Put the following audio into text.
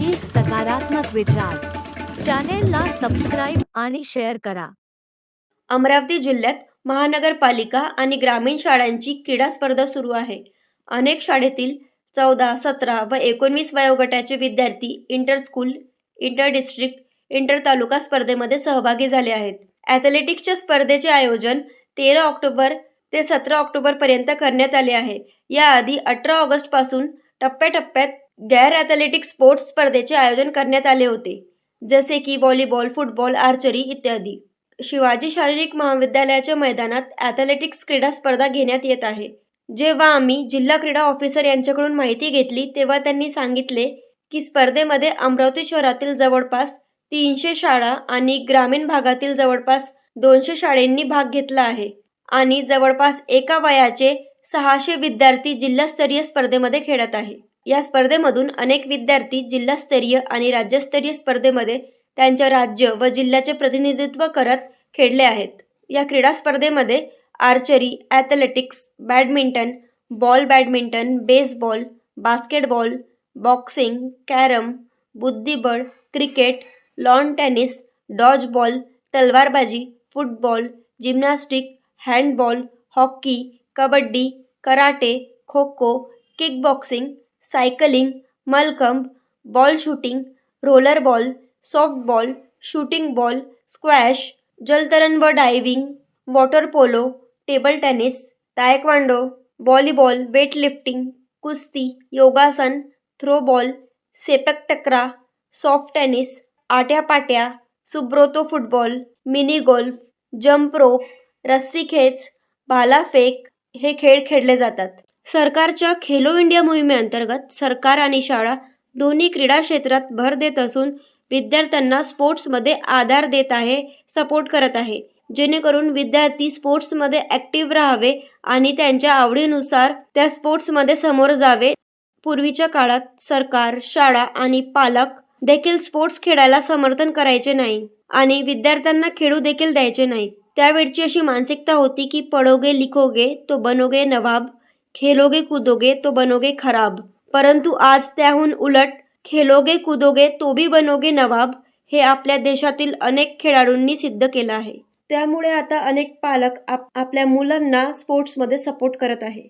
एक सकारात्मक विचार. चॅनेलला सबस्क्राईब आणि शेअर करा. अमरावती जिल्ह्यात महानगरपालिका आणि ग्रामीण शाळांची क्रीडा स्पर्धा सुरू आहे. अनेक शाळेतील चौदा सतरा व एकोणवीस वयोगटाचे विद्यार्थी inter school inter district inter taluka स्पर्धेमध्ये सहभागी झाले आहेत. ॲथलेटिक्सच्या स्पर्धेचे आयोजन तेरा ऑक्टोबर ते सतरा ऑक्टोबरपर्यंत करण्यात आले आहे. याआधी अठरा ऑगस्टपासून टप्प्याटप्प्यात गैर ॲथलेटिक स्पोर्ट्स स्पर्धेचे आयोजन करण्यात आले होते. जसे की व्हॉलीबॉल फुटबॉल आर्चरी इत्यादी. शिवाजी शारीरिक महाविद्यालयाच्या मैदानात ॲथलेटिक्स क्रीडा स्पर्धा घेण्यात येत आहे. जेव्हा आम्ही जिल्हा क्रीडा ऑफिसर यांच्याकडून माहिती घेतली तेव्हा त्यांनी सांगितले की स्पर्धेमध्ये अमरावती शहरातील जवळपास तीनशे शाळा आणि ग्रामीण भागातील जवळपास दोनशे शाळेंनी भाग घेतला आहे. आणि जवळपास एका वयाचे सहाशे विद्यार्थी जिल्हास्तरीय स्पर्धेमध्ये खेळत आहे. या स्पर्धेमधून अनेक विद्यार्थी जिल्हास्तरीय आणि राज्यस्तरीय स्पर्धेमध्ये त्यांच्या राज्य व जिल्ह्याचे प्रतिनिधित्व करत खेळले आहेत. या क्रीडा स्पर्धेमध्ये archery athletics badminton ball badminton baseball basketball boxing carrom बुद्धिबळ क्रिकेट लॉन टेनिस डॉजबॉल तलवारबाजी football gymnastic handball hockey kabaddi karate kho kho kickboxing cycling mallakhamb ball shooting rollerball softball shooting ball squash जलतरण व diving water polo table tennis taekwondo volleyball weightlifting कुस्ती yogasana throwball sepak takraw soft tennis atyapatya Subroto football mini golf jump rope रस्सीखेच भालाफेक हे खेळ खेळले जातात. सरकारच्या खेलो इंडिया मोहिमेअंतर्गत सरकार आणि शाळा दोन्ही क्रीडा क्षेत्रात भर देत असून विद्यार्थ्यांना स्पोर्ट्समध्ये आधार देत आहे सपोर्ट करत आहे. जेणेकरून विद्यार्थी स्पोर्ट्समध्ये ॲक्टिव्ह राहावे आणि त्यांच्या आवडीनुसार त्या स्पोर्ट्समध्ये समोर जावे. पूर्वीच्या काळात सरकार शाळा आणि पालक देखील स्पोर्ट्स खेळायला समर्थन करायचे नाही आणि विद्यार्थ्यांना खेळू देखील द्यायचे नाही. त्यावेळची अशी मानसिकता होती की पढोगे लिखोगे तो बनोगे नवाब खेलोगे कूदोगे तो बनोगे खराब। परंतु आज त्याहून उलट खेलोगे कुदोगे तो भी बनोगे नवाब हे आपल्या देशातील अनेक खेळाडूंनी सिद्ध केलं आहे. त्यामुळे आता अनेक पालक आप आपल्या मुलांना स्पोर्ट्समध्ये सपोर्ट करत आहे.